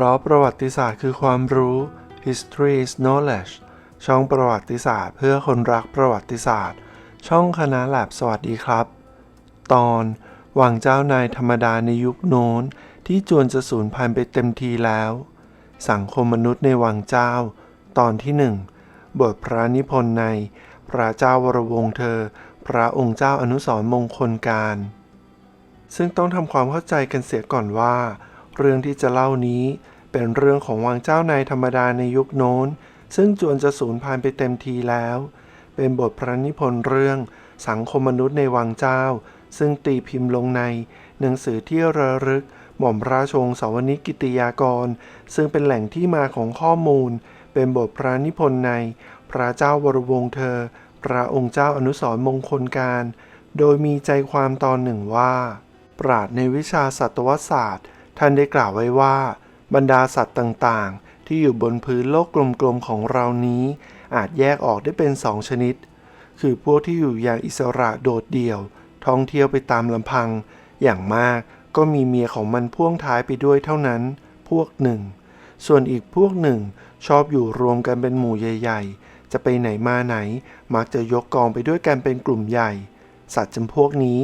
ราะประวัติศาสตร์คือความรู้ history is knowledge ช่องประวัติศาสตร์เพื่อคนรักประวัติศาสตร์ ช่องคณะแลบสวัสดีครับ ตอนวังเจ้านายธรรมดาในยุคโน้น ที่จวนจะสูญพันธุ์ไปเต็มทีแล้ว สังคมมนุษย์ในวังเจ้า ตอนที่หนึ่งบทพระนิพนธ์ใน พระเจ้าวรวงเธอ พระองค์เจ้าอนุสรมงคลการ ซึ่งต้องทำความเข้าใจกันเสียก่อนว่า เรื่องที่จะเล่านี้เป็นเรื่องของวังเจ้านายธรรมดาในยุคโน้น ซึ่งจวนจะสูญพันธุ์ไปเต็มทีแล้ว เป็นบทพระนิพนธ์เรื่องสังคมมนุษย์ในวังเจ้า ซึ่งตีพิมพ์ลงใน หนังสือที่ระลึก หม่อมราชวงศ์สาวนิกิติยากร ซึ่งเป็นแหล่งที่มาของข้อมูล เป็นบทพระนิพนธ์ใน พระเจ้าวรวงเธอ พระองค์เจ้าอนุสรมงคลการ โดยมีใจความตอนหนึ่งว่า ปราดในวิชาสัตวศาสตร์ ท่านได้กล่าวไว้ว่า บรรดาสัตว์ต่างๆ ที่อยู่บนพื้นโลกกลมๆของเรานี้ อาจแยกออกได้เป็นสองชนิด คือพวกที่อยู่อย่างอิสระโดดเดี่ยว ท่องเที่ยวไปตามลำพัง อย่างมากก็มีเมียของมันพ่วงท้ายไปด้วยเท่านั้น พวกหนึ่ง ส่วนอีกพวกหนึ่ง ชอบอยู่รวมกันเป็นหมู่ใหญ่ ๆ จะไปไหนมาไหน มักจะยกกองไปด้วยกันเป็นกลุ่มใหญ่ สัตว์จำพวกนี้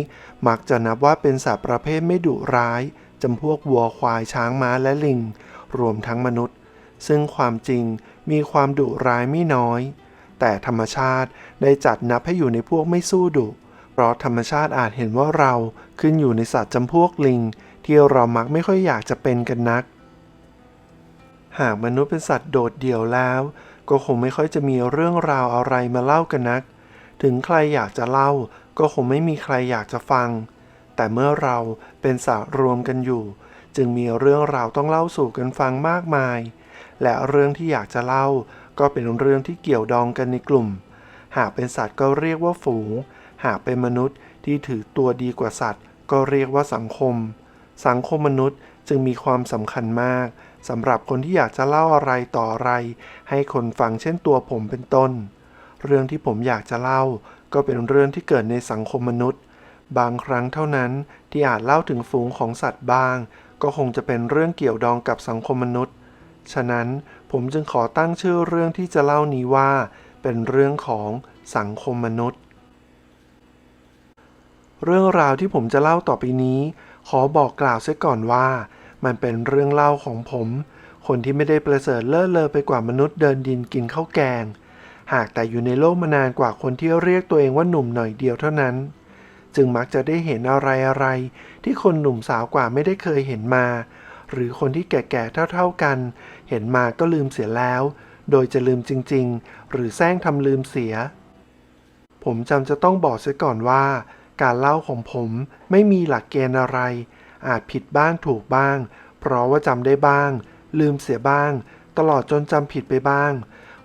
มักจะนับว่าเป็นสัตว์ประเภทไม่ดุร้ายจำพวกวัวควายช้างม้าและลิง รวมทั้งมนุษย์ ซึ่งความจริงมีความดุร้ายไม่น้อย แต่ธรรมชาติได้จัดนับให้อยู่ในพวกไม่สู้ดุ เพราะธรรมชาติอาจเห็นว่าเราขึ้นอยู่ในสัตว์จำพวกลิง ที่เรามักไม่ค่อยอยากจะเป็นกันนัก หากมนุษย์เป็นสัตว์โดดเดี่ยวแล้ว ก็คงไม่ค่อยจะมีเรื่องราวอะไรมาเล่ากันนัก ถึงใครอยากจะเล่าก็คงไม่มีใครอยากจะฟัง แต่เมื่อเราเป็นสัตว์รวมกันอยู่ จึงมีเรื่องราวต้องเล่าสู่กันฟังมากมาย และเรื่องที่อยากจะเล่า ก็เป็นเรื่องที่เกี่ยวดองกันในกลุ่ม หากเป็นสัตว์ก็เรียกว่าฝูง หากเป็นมนุษย์ที่ถือตัวดีกว่าสัตว์ ก็เรียกว่าสังคม สังคมมนุษย์จึงมีความสำคัญมากสำหรับคนที่อยากจะเล่าอะไรต่ออะไร ให้คนฟังเช่นตัวผมเป็นต้น เรื่องที่ผมอยากจะเล่า ก็เป็นเรื่องที่เกิดในสังคมมนุษย์ บางครั้งเท่านั้นที่อาจเล่าถึงฝูงของสัตว์บ้าง ก็คงจะเป็นเรื่องเกี่ยวดองกับสังคมมนุษย์ ฉะนั้นผมจึงขอตั้งชื่อเรื่องที่จะเล่านี้ว่า เป็นเรื่องของสังคมมนุษย์ เรื่องราวที่ผมจะเล่าต่อไปนี้ ขอบอกกล่าวเสียก่อนว่า มันเป็นเรื่องเล่าของผม คนที่ไม่ได้ประเสริฐเลิศเลอไปกว่ามนุษย์เดินดินกินข้าวแกง หากแต่อยู่ในโลกมานานกว่าคนที่เรียกตัวเองว่าหนุ่มหน่อยเดียวเท่านั้น จึงมักจะได้เห็นอะไรอะไร ที่คนหนุ่มสาวกว่าไม่ได้เคยเห็นมา หรือคนที่แก่ๆเท่าๆกัน เห็นมาก็ลืมเสียแล้ว โดยจะลืมจริงๆ หรือแซงทำลืมเสีย ผมจำจะต้องบอกเสียก่อนว่า การเล่าของผมไม่มีหลักเกณฑ์อะไร อาจผิดบ้างถูกบ้าง เพราะว่าจำได้บ้าง ลืมเสียบ้าง ตลอดจนจำผิดไปบ้าง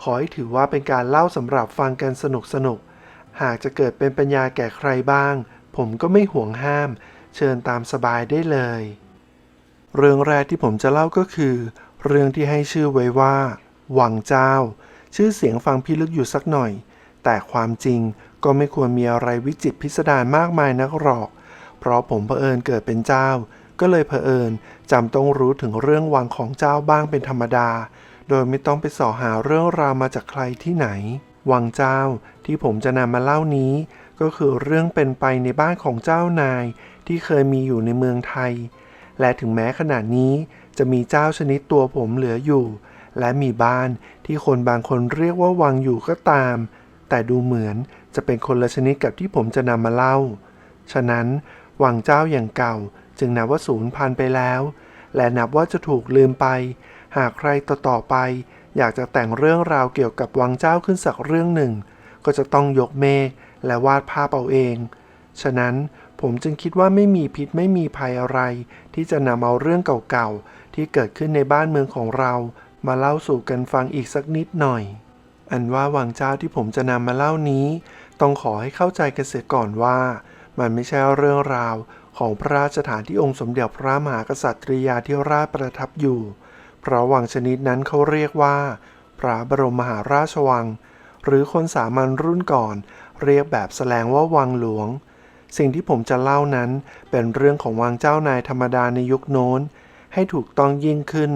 ขอให้ถือว่าเป็นการเล่าสำหรับฟังกันสนุกสนุกๆหากจะเกิดเป็นปัญญาแก่ใครบ้าง ผมก็ไม่ห่วงห้าม เชิญตามสบายได้เลย เรื่องแรกที่ผมจะเล่าก็คือ เรื่องที่ให้ชื่อไว้ว่า หวังเจ้า ชื่อเสียงฟังพิลึกอยู่สักหน่อย แต่ความจริงก็ไม่ควรมีอะไรวิจิตพิสดารมากมายนักหรอก เพราะผมเผอิญเกิดเป็นเจ้า ก็เลยเผอิญจำต้องรู้ถึงเรื่องวังของเจ้าบ้างเป็นธรรมดา โดยไม่ต้องไปสอหาเรื่องราวมาจากใครที่ไหน วังเจ้าที่ผมจะนำมาเล่านี้ ก็คือเรื่องเป็นไปในบ้านของเจ้านายที่เคยมีอยู่ในเมืองไทย และถึงแม้ขณะนี้จะมีเจ้าชนิดตัวผมเหลืออยู่ และมีบ้านที่คนบางคนเรียกว่าวังอยู่ก็ตาม แต่ดูเหมือนจะเป็นคนละชนิดกับที่ผมจะนำมาเล่า ฉะนั้นวังเจ้าอย่างเก่าจึงนับว่าสูญพันธุ์ไปแล้ว และนับว่าจะถูกลืมไป หากใครต่อๆไป อยากจะแต่งเรื่องราวเกี่ยวกับวังเจ้าขึ้นสักเรื่องหนึ่ง ก็จะต้องยกเมฆ และวาดภาพเอาเอง ฉะนั้นผมจึงคิดว่าไม่มีพิษไม่มีภัยอะไร ที่จะนำเอาเรื่องเก่าๆ ที่เกิดขึ้นในบ้านเมืองของเรา มาเล่าสู่กันฟังอีกสักนิดหน่อย อันว่าวังเจ้าที่ผมจะนำมาเล่านี้ ต้องขอให้เข้าใจกันเสียก่อนว่า มันไม่ใช่เรื่องราวของพระราชฐานที่องค์สมเด็จพระมหากษัตริยาธิราชประทับอยู่ เพราะวังชนิดนั้นเขาเรียกว่า พระบรมมหาราชวัง หรือคนสามัญรุ่นก่อน เรียกแบบแสลงว่าวังหลวง สิ่งที่ผมจะเล่านั้นเป็นเรื่องของวังเจ้านายธรรมดาในยุคโน้น ให้ถูกต้องยิ่งขึ้น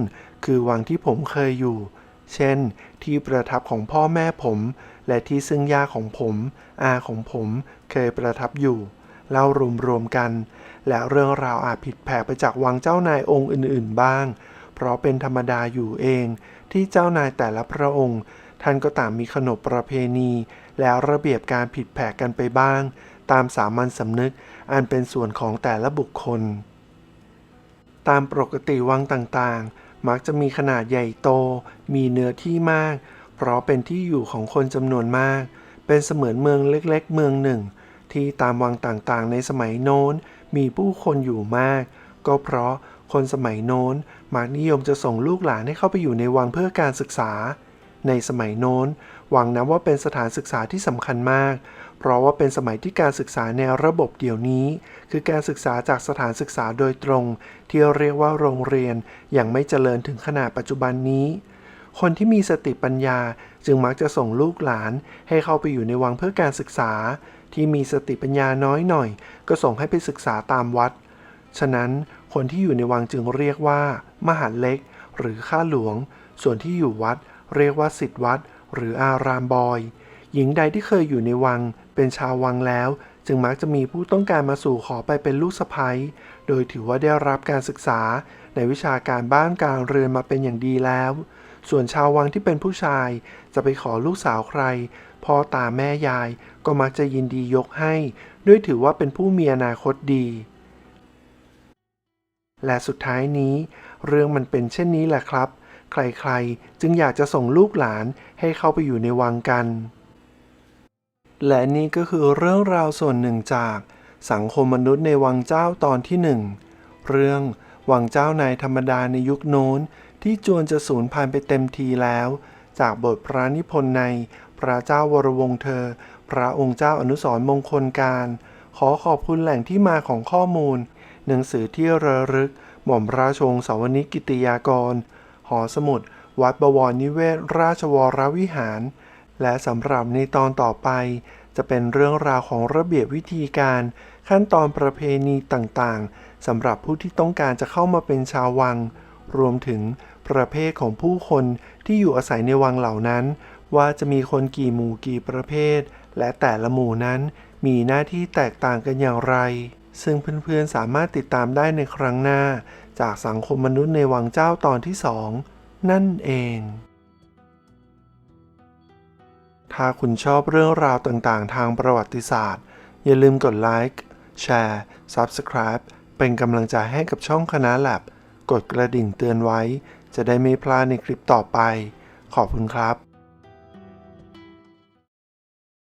คือวังที่ผมเคยอยู่ เช่น ที่ประทับของพ่อแม่ผม และที่ซึ่งย่าของผม อาของผมเคยประทับอยู่ เล่ารวมๆกัน และเรื่องราวอาจผิดแผกไปจากวังเจ้านายองค์อื่นๆบ้าง เพราะเป็นธรรมดาอยู่เอง ที่เจ้านายแต่ละพระองค์ ท่านก็ต่างมีขนบประเพณี และระเบียบการผิดแผกกันไปบ้าง ตามสามัญสำนึกอันเป็นส่วนของแต่ละบุคคล ตามปกติวังต่างๆ มักจะมีขนาดใหญ่โต มีเนื้อที่มาก เพราะเป็นที่อยู่ของคนจำนวนมาก เป็นเสมือนเมืองเล็กๆ เมืองหนึ่ง ที่ตามวังต่างๆ ในสมัยโน้นมีผู้คนอยู่มาก ก็เพราะคนสมัยโน้น มักนิยมจะส่งลูกหลานให้เข้าไปอยู่ในวังเพื่อการศึกษา ในสมัยโน้น วังนับว่าเป็นสถานศึกษาที่สำคัญมาก เพราะว่าเป็นสมัยที่การศึกษาในระบบเดี๋ยวนี้ คือการศึกษาจากสถานศึกษาโดยตรง ที่เรียกว่าโรงเรียนอย่างไม่เจริญถึงขนาดปัจจุบันนี้ คนที่มีสติปัญญาจึงมักจะส่งลูกหลานให้เข้าไปอยู่ในวังเพื่อการศึกษา ที่มีสติปัญญาน้อยหน่อย ก็ส่งให้ไปศึกษาตามวัด ฉะนั้นคนที่อยู่ในวังจึงเรียกว่า มหาเล็ก หรือข้าหลวง ส่วนที่อยู่วัด เรียกว่าสิทธวัด หรืออารามบอย หญิงใดที่เคยอยู่ในวัง เป็นชาววังแล้ว จึงมักจะมีผู้ต้องการมาสู่ขอไปเป็นลูกสะใภ้โดยถือว่าได้รับการศึกษา ในวิชาการบ้านการเรือนมาเป็นอย่างดีแล้ว ส่วนชาววังที่เป็นผู้ชาย จะไปขอลูกสาวใครพ่อตาแม่ยายก็มักจะยินดียกให้ ด้วยถือว่าเป็นผู้มีอนาคตดี และสุดท้ายนี้ เรื่องมันเป็นเช่นนี้แหละครับ ใครๆ จึงอยากจะส่งลูกหลานให้เข้าไปอยู่ในวังกัน และนี่ก็คือเรื่องราวส่วนหนึ่งจากสังคมมนุษย์ในวังเจ้าตอนที่หนึ่งเรื่องวังเจ้านายธรรมดาในยุคโน้น ที่จวนจะสูญพันธุ์ไปเต็มทีแล้ว จากบทพระนิพนธ์ในพระเจ้าวรวงเธอ พระองค์เจ้าอนุสรณ์มงคลการ ขอขอบคุณแหล่งที่มาของข้อมูล หนังสือที่ระลึก หม่อมราชวงศ์สาวนิกิติยากร หอสมุด วัดบวรนิเวศ ราชวรวิหาร และสำหรับในตอนต่อไป จะเป็นเรื่องราวของระเบียบวิธีการ ขั้นตอนประเพณีต่างๆสำหรับผู้ที่ต้องการจะเข้ามาเป็นชาววัง รวมถึงประเภทของผู้คนที่อยู่อาศัยในวังเหล่านั้น ว่าจะมีคนกี่หมู่กี่ประเภท และแต่ละหมู่นั้นมีหน้าที่แตกต่างกันอย่างไร ซึ่งเพื่อนๆสามารถติดตามได้ในครั้งหน้า จากสังคมมนุษย์ในวังเจ้าตอนที่สองนั่นเอง ถ้าคุณชอบเรื่องราวต่างๆ ทางประวัติศาสตร์ อย่าลืมกดไลค์แชร์ Subscribe เป็นกำลังใจให้กับช่องคณะแลบกดกระดิ่งเตือนไว้ จะได้ไม่พลาดในคลิปต่อไป ขอบคุณครับ